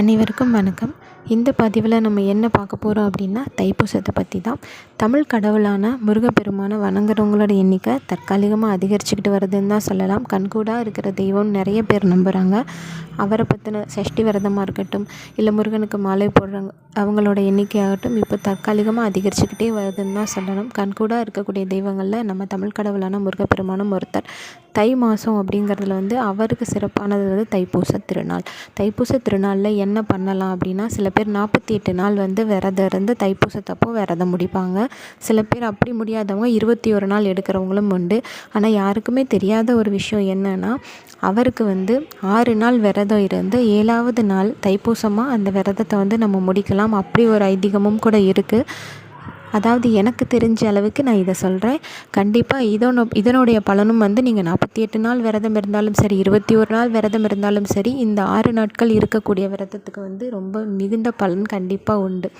அனைவருக்கும் வணக்கம். இந்த பதிவில் நம்ம என்ன பார்க்க போகிறோம் அப்படின்னா தைப்பூசத்தை பற்றி தான். தமிழ் கடவுளான முருகப்பெருமானை வணங்குறவங்களோட எண்ணிக்கை தற்காலிகமாக அதிகரிச்சுக்கிட்டு வருதுன்னு தான் சொல்லலாம். கண்கூடாக இருக்கிற தெய்வம் நிறைய பேர் நம்புகிறாங்க அவரை பற்றின சஷ்டி விரதமாக இருக்கட்டும் இல்லை முருகனுக்கு மாலை போடுறவங்க அவங்களோட எண்ணிக்கையாகட்டும் இப்போ தற்காலிகமாக அதிகரிச்சுக்கிட்டே வருதுன்னு தான் சொல்லலாம் கண்கூடாக இருக்கக்கூடிய தெய்வங்களில் நம்ம தமிழ் கடவுளான முருகப்பெருமானும் ஒருத்தர். தை மாதம் அப்படிங்கிறதுல வந்து அவருக்கு சிறப்பானது வந்து தைப்பூச திருநாள். தைப்பூச திருநாளில் என்ன பண்ணலாம் அப்படின்னா சில பேர் நாற்பத்தி எட்டு நாள் வந்து விரதம் இருந்து தைப்பூசத்தப்போ விரதம் முடிப்பாங்க. சில பேர் அப்படி முடியாதவங்க இருபத்தி ஒரு நாள் எடுக்கிறவங்களும் உண்டு. ஆனால் யாருக்குமே தெரியாத ஒரு விஷயம் என்னென்னா அவருக்கு வந்து ஆறு நாள் விரதம் இருந்து ஏழாவது நாள் தைப்பூசமாக அந்த விரதத்தை வந்து நம்ம முடிக்கலாம். அப்படி ஒரு ஐதீகமும் கூட இருக்குது அதாவது எனக்கு தெரிஞ்ச அளவுக்கு நான் இதை சொல்கிறேன் கண்டிப்பாக இதனோ இதனுடைய பலனும் வந்து நீங்கள் நாற்பத்தி எட்டு நாள் விரதம் இருந்தாலும் சரி இருபத்தி ஒரு நாள் விரதம் இருந்தாலும் சரி இந்த ஆறு நாட்கள் இருக்கக்கூடிய விரதத்துக்கு வந்து ரொம்ப மிகுந்த பலன் கண்டிப்பாக உண்டு.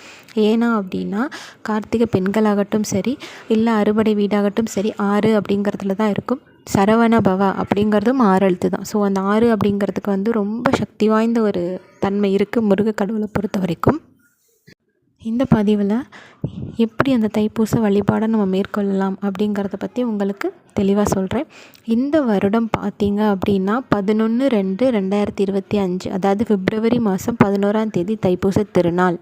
ஏன்னா அப்படின்னா கார்த்திகை பெண்களாகட்டும் சரி இல்லை அறுபடை வீடாகட்டும் சரி ஆறு அப்படிங்கிறதுல தான் இருக்கும். சரவண பவா அப்படிங்கிறதும் ஆறு எழுத்து தான். ஸோ அந்த ஆறு அப்படிங்கிறதுக்கு வந்து ரொம்ப சக்தி வாய்ந்த ஒரு தன்மை இருக்குது முருக கடவுளை பொறுத்த வரைக்கும். இந்த பதிவில் எப்படி அந்த தைப்பூச வழிபாடை நம்ம மேற்கொள்ளலாம் அப்படிங்கிறத பற்றி உங்களுக்கு தெளிவாக சொல்கிறேன் இந்த வருடம் பார்த்தீங்க அப்படின்னா பதினொன்று ரெண்டு ரெண்டாயிரத்தி இருபத்தி அஞ்சு அதாவது பிப்ரவரி மாதம் பதினோராம் தேதி தைப்பூச திருநாள்.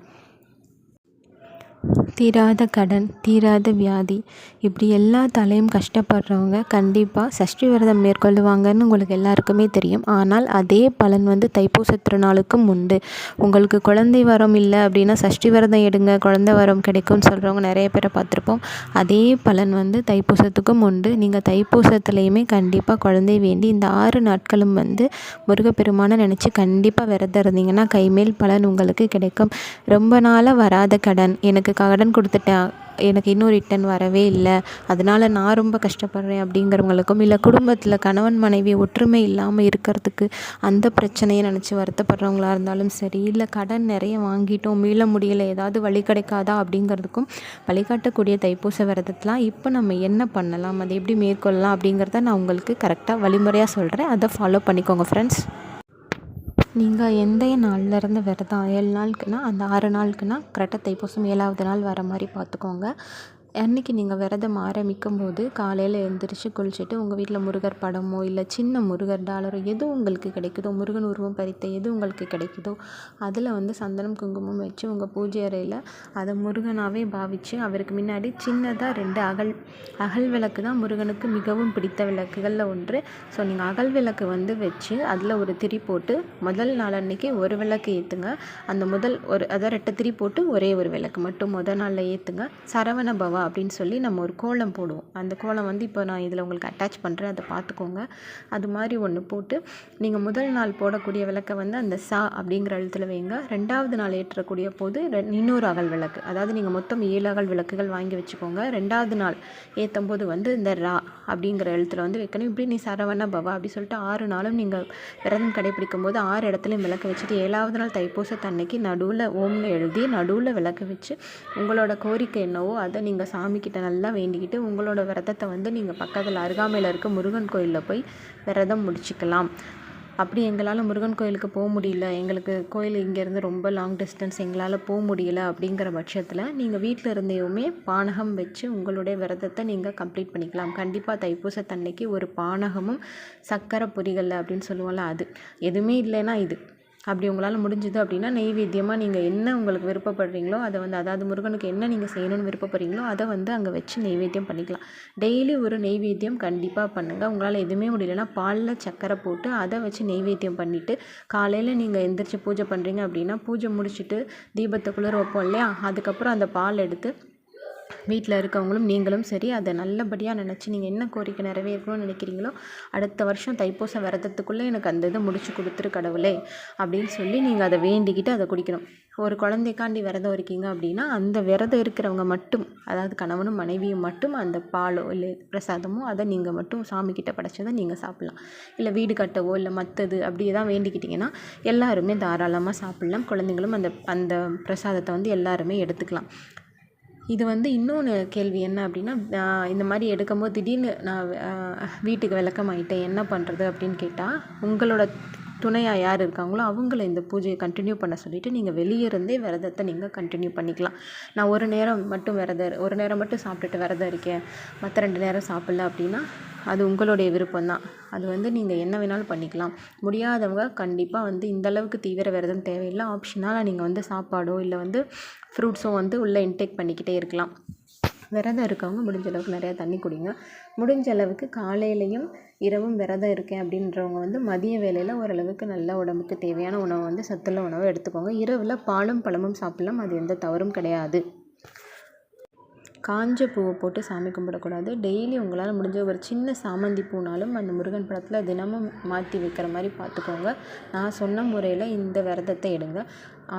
தீராத கடன் தீராத வியாதி. இப்படி எல்லா தலையும் கஷ்டப்படுறவங்க கண்டிப்பாக சஷ்டி விரதம் மேற்கொள்ளுவாங்கன்னு உங்களுக்கு எல்லாருக்குமே தெரியும். ஆனால் அதே பலன் வந்து தைப்பூச திருநாளுக்கும் உண்டு. உங்களுக்கு குழந்தை வரம் இல்லை அப்படின்னா சஷ்டி விரதம் எடுங்க குழந்தை வரம் கிடைக்கும்னு சொல்கிறவங்க நிறைய பேரை பார்த்துருப்போம். அதே பலன் வந்து தைப்பூசத்துக்கும் உண்டு. நீங்கள் தைப்பூசத்துலேயுமே கண்டிப்பாக குழந்தை வேண்டி இந்த ஆறு நாட்களும் வந்து முருகப்பெருமானை நினச்சி கண்டிப்பாக விரதம் இருந்தீங்கன்னா கைமேல் பலன் உங்களுக்கு கிடைக்கும். ரொம்ப நாளாக வராத கடன். எனக்கு கடன் கொடுத்துட்டேன். எனக்கு இன்னும் ரிட்டன் வரவே இல்லை. அதனால் நான் ரொம்ப கஷ்டப்படுறேன் அப்படிங்கிறவங்களுக்கும் இல்லை குடும்பத்தில் கணவன் மனைவி ஒற்றுமை இல்லாமல் இருக்கிறதுக்கு அந்த பிரச்சனையை நினச்சி வருத்தப்படுறவங்களா இருந்தாலும் சரி இல்லை கடன் நிறைய வாங்கிட்டோம் மீள முடியலை ஏதாவது வழி கிடைக்காதா அப்படிங்கிறதுக்கும் வழிகாட்டக்கூடிய தைப்பூச விரதத்தெலாம் இப்போ நம்ம என்ன பண்ணலாம்? அதை எப்படி மேற்கொள்ளலாம் அப்படிங்கிறத நான் உங்களுக்கு கரெக்டாக வழிமுறையாக சொல்கிறேன் அதை ஃபாலோ பண்ணிக்கோங்க ஃப்ரெண்ட்ஸ் நீங்கள் எந்த நாள்லேருந்து விரதம் ஏழு நாளுக்குன்னா அந்த ஆறு நாளுக்குன்னா கரெக்டாக தைப்பூசம் ஏழாவது நாள் வர மாதிரி பார்த்துக்கோங்க. அன்றைக்கி நீங்கள் விரதம் ஆரம்பிக்கும் போது காலையில் எழுந்திரிச்சு குளிச்சுட்டு உங்கள் வீட்டில் முருகர் படமோ இல்லை சின்ன முருகர் டாலரோ எது உங்களுக்கு கிடைக்குதோ முருகன் உருவம் பறித்த எது உங்களுக்கு கிடைக்குதோ அதில் வந்து சந்தனம் குங்குமம் வச்சு உங்கள் பூஜை அறையில் அதை முருகனாகவே பாவித்து அவருக்கு முன்னாடி சின்னதாக ரெண்டு அகல் அகல் விளக்கு தான் முருகனுக்கு மிகவும் பிடித்த விளக்குகளில் ஒன்று. ஸோ நீங்கள் அகல் விளக்கு வந்து வச்சு அதில் ஒரு திரி போட்டு முதல் நாள் அன்றைக்கி ஒரு விளக்கு ஏற்றுங்க அந்த முதல் ஒரு அதை ரெட்டை திரி போட்டு ஒரே ஒரு விளக்கு மட்டும் முதல் நாளில் ஏற்றுங்க சரவண பவா அப்படின்னு சொல்லி நம்ம ஒரு கோலம் போடுவோம். அந்த கோலம் வந்து இப்போ நான் இதில் உங்களுக்கு அட்டாச் பண்ணுறேன் அதை பார்த்துக்கோங்க அது மாதிரி ஒன்று போட்டு நீங்கள் முதல் நாள் போடக்கூடிய விளக்கை வந்து அந்த சா அப்படிங்கிற எழுத்தில் வைங்க. ரெண்டாவது நாள் ஏற்றக்கூடிய போது இன்னொரு அகல் விளக்கு. அதாவது நீங்கள் மொத்தம் ஏழு அகல் விளக்குகள் வாங்கி வச்சுக்கோங்க. ரெண்டாவது நாள் ஏற்றும் போது வந்து இந்த ரா அப்படிங்கிற எழுத்தில் வந்து வைக்கணும். இப்படி நீ சரவண பவா அப்படி சொல்லிட்டு ஆறு நாளும் நீங்கள் விரதம் கடைபிடிக்கும் போது ஆறு இடத்துலையும் விளக்கு வச்சுட்டு ஏழாவது நாள் தைப்பூசத்தன்னைக்கு நடுவில் ஓம்னு எழுதி நடுவில் விளக்கு வச்சு உங்களோட கோரிக்கை என்னவோ அதை நீங்கள் சாமிக்கிட்ட நல்லா வேண்டிக்கிட்டு உங்களோட விரதத்தை வந்து நீங்கள் பக்கத்தில் அருகாமையில் இருக்க முருகன் கோயிலில் போய் விரதம் முடிச்சுக்கலாம். அப்படி எங்களால் முருகன் கோயிலுக்கு போக முடியல. எங்களுக்கு கோயில் இங்கேருந்து ரொம்ப லாங் டிஸ்டன்ஸ் எங்களால் போக முடியல அப்படிங்கிற பட்சத்தில் நீங்கள் வீட்டில் இருந்தேயுமே பானகம் வச்சு உங்களுடைய விரதத்தை நீங்கள் கம்ப்ளீட் பண்ணிக்கலாம். கண்டிப்பாக தைப்பூசத்தன்னைக்கு ஒரு பானகமும் சக்கரை பொரிகள் அப்படின்னு சொல்லுவோம்ல அது எதுவுமே இல்லைன்னா இது. அப்படி உங்களால் முடிஞ்சுது அப்படின்னா நெய்வேத்தியமாக நீங்கள் என்ன உங்களுக்கு விருப்பப்படுறீங்களோ அதை வந்து அதாவது முருகனுக்கு என்ன நீங்கள் செய்யணும்னு விருப்பப்படுறீங்களோ அதை வந்து அங்கே வச்சு நெய்வேத்தியம் பண்ணிக்கலாம். டெய்லி ஒரு நெய்வேத்தியம் கண்டிப்பாக பண்ணுங்கள் உங்களால் எதுவுமே முடியலன்னா பாலில் சக்கரை போட்டு அதை வச்சு நெய்வேத்தியம் பண்ணிவிட்டு காலையில் நீங்கள் எந்திரிச்சு பூஜை பண்ணுறீங்க அப்படின்னா பூஜை முடிச்சுட்டு தீபத்தை குளிர் வைப்போம் இல்லையா? அதுக்கப்புறம் அந்த பால் எடுத்து வீட்டில் இருக்கவங்களும் நீங்களும் சரி அதை நல்லபடியாக நினச்சி நீங்கள் என்ன கோரிக்கை நிறைவேறணும்னு நினைக்கிறீங்களோ அடுத்த வருஷம் தைப்பூச விரதத்துக்குள்ளே எனக்கு அந்த இதை முடிச்சு கொடுத்துரு கடவுளே அப்படின்னு சொல்லி நீங்கள் அதை வேண்டிக்கிட்டு அதை குடிக்கணும். ஒரு குழந்தைக்காண்டி விரதம் இருக்கீங்க அப்படின்னா அந்த விரதம் இருக்கிறவங்க மட்டும் அதாவது கணவனும் மனைவியும் மட்டும் அந்த பாலோ இல்லை பிரசாதமோ அதை நீங்கள் மட்டும் சாமிக்கிட்ட படைச்சதை நீங்கள் சாப்பிட்லாம். இல்லை வீடு கட்டவோ இல்லை மற்றது அப்படி தான் வேண்டிக்கிட்டிங்கன்னா எல்லாருமே தாராளமாக சாப்பிட்லாம். குழந்தைங்களும் அந்த அந்த பிரசாதத்தை வந்து எல்லாருமே எடுத்துக்கலாம். இது வந்து இன்னொன்று கேள்வி என்ன அப்படின்னா இந்த மாதிரி எடுக்கும்போது திடீர்னு நான் வீட்டுக்கு விளக்கமாயிட்டேன் என்ன பண்ணுறது அப்படின்னு கேட்டால் உங்களோட துணையாக யார் இருக்காங்களோ அவங்கள இந்த பூஜையை கண்டினியூ பண்ண சொல்லிவிட்டு நீங்கள் வெளியே இருந்தே விரதத்தை நீங்கள் கண்டினியூ பண்ணிக்கலாம். நான் ஒரு நேரம் மட்டும் விரதம் ஒரு நேரம் மட்டும் சாப்பிட்டுட்டு விரதம் இருக்கேன். மற்ற ரெண்டு நேரம் சாப்பிட்ல அப்படின்னா அது உங்களுடைய விருப்பம் தான். அது வந்து நீங்கள் என்ன வேணாலும் பண்ணிக்கலாம். முடியாதவங்க கண்டிப்பாக வந்து இந்தளவுக்கு தீவிர விரதம் தேவையில்லை. ஆப்ஷனால் நீங்கள் வந்து சாப்பாடோ இல்லை வந்து ஃப்ரூட்ஸோ வந்து உள்ளே இன்டேக் பண்ணிக்கிட்டே இருக்கலாம். விரதம் இருக்கவங்க முடிஞ்ச அளவுக்கு நிறையா தண்ணி குடிங்க. முடிஞ்ச அளவுக்கு காலையிலையும் இரவும் விரதம் இருக்கேன் அப்படின்றவங்க வந்து மதிய வேளையில் ஓரளவுக்கு நல்ல உடம்புக்கு தேவையான உணவை வந்து சத்துள்ள உணவை எடுத்துக்கோங்க. இரவில் பாலும் பழமும் சாப்பிட்லாம். அது எந்த தவறும் கிடையாது. காஞ்ச பூவை போட்டு சாமி கும்பிடக்கூடாது. டெய்லி உங்களால் முடிஞ்ச ஒரு சின்ன சாமந்தி பூனாலும் அந்த முருகன் படத்தில் தினமும் மாற்றி வைக்கிற மாதிரி பார்த்துக்கோங்க நான் சொன்ன முறையில் இந்த விரதத்தை எடுங்க.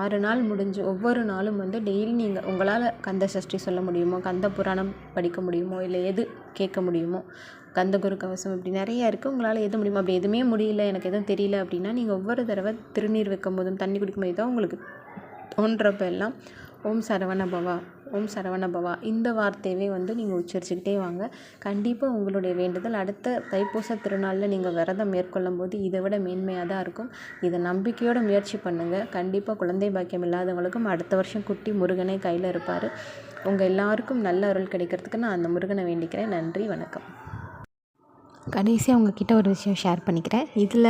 ஆறு நாள் முடிஞ்சு ஒவ்வொரு நாளும் வந்து டெய்லி நீங்கள் உங்களால் கந்த சஷ்டி சொல்ல முடியுமோ கந்த புராணம் படிக்க முடியுமோ இல்லை எது கேட்க முடியுமோ கந்தகுரு கவசம் இப்படி நிறைய இருக்குது உங்களால் எது முடியுமோ அப்படி எதுவுமே முடியல எனக்கு எதுவும் தெரியல அப்படின்னா நீங்கள் ஒவ்வொரு தடவை திருநீர் வைக்கும் போதும் தண்ணி குடிக்கும் போது தான் உங்களுக்கு தோன்றப்ப எல்லாம் ஓம் சரவண பவா. ஓம் சரவணபவா இந்த வார்த்தையவே வந்து நீங்கள் உச்சரிச்சுக்கிட்டே வாங்க. கண்டிப்பாக உங்களுடைய வேண்டுதல் அடுத்த தைப்பூச திருநாளில் நீங்கள் விரதம் மேற்கொள்ளும் போது இதை விட மேன்மையாக தான் இருக்கும். இதை நம்பிக்கையோட முயற்சி பண்ணுங்கள் கண்டிப்பாக குழந்தை பாக்கியம் இல்லாதவங்களுக்கும் அடுத்த வருஷம் குட்டி முருகனே கையில் இருப்பார். உங்கள் எல்லாருக்கும் நல்ல அருள் கிடைக்கிறதுக்கு நான் அந்த முருகனை வேண்டிக்கிறேன். நன்றி வணக்கம். கடைசியாக உங்ககிட்ட ஒரு விஷயம் ஷேர் பண்ணிக்கிறேன். இதில்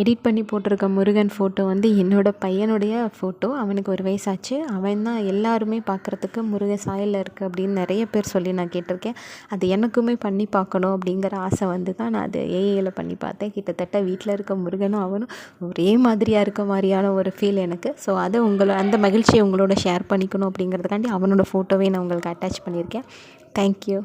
எடிட் பண்ணி போட்டிருக்க முருகன் ஃபோட்டோ வந்து என்னோடய பையனுடைய ஃபோட்டோ அவனுக்கு ஒரு வயசாச்சு. அவன் தான் எல்லாருமே பார்க்குறதுக்கு முருக சாயலில் இருக்குது அப்படின்னு நிறைய பேர் சொல்லி நான் கேட்டிருக்கேன். அது எனக்குமே பண்ணி பார்க்கணும் அப்படிங்கிற ஆசை வந்து தான் நான் அது ஏஐயில் பண்ணி பார்த்தேன். கிட்டத்தட்ட வீட்டில் இருக்க முருகனும் அவனும் ஒரே மாதிரியாக இருக்க மாதிரியான ஒரு ஃபீல் எனக்கு. ஸோ அதை உங்களை அந்த மகிழ்ச்சியை உங்களோட ஷேர் பண்ணிக்கணும் அப்படிங்கிறதுக்காண்டி அவனோட ஃபோட்டோவே நான் உங்களுக்கு அட்டாச் பண்ணியிருக்கேன். தேங்க்யூ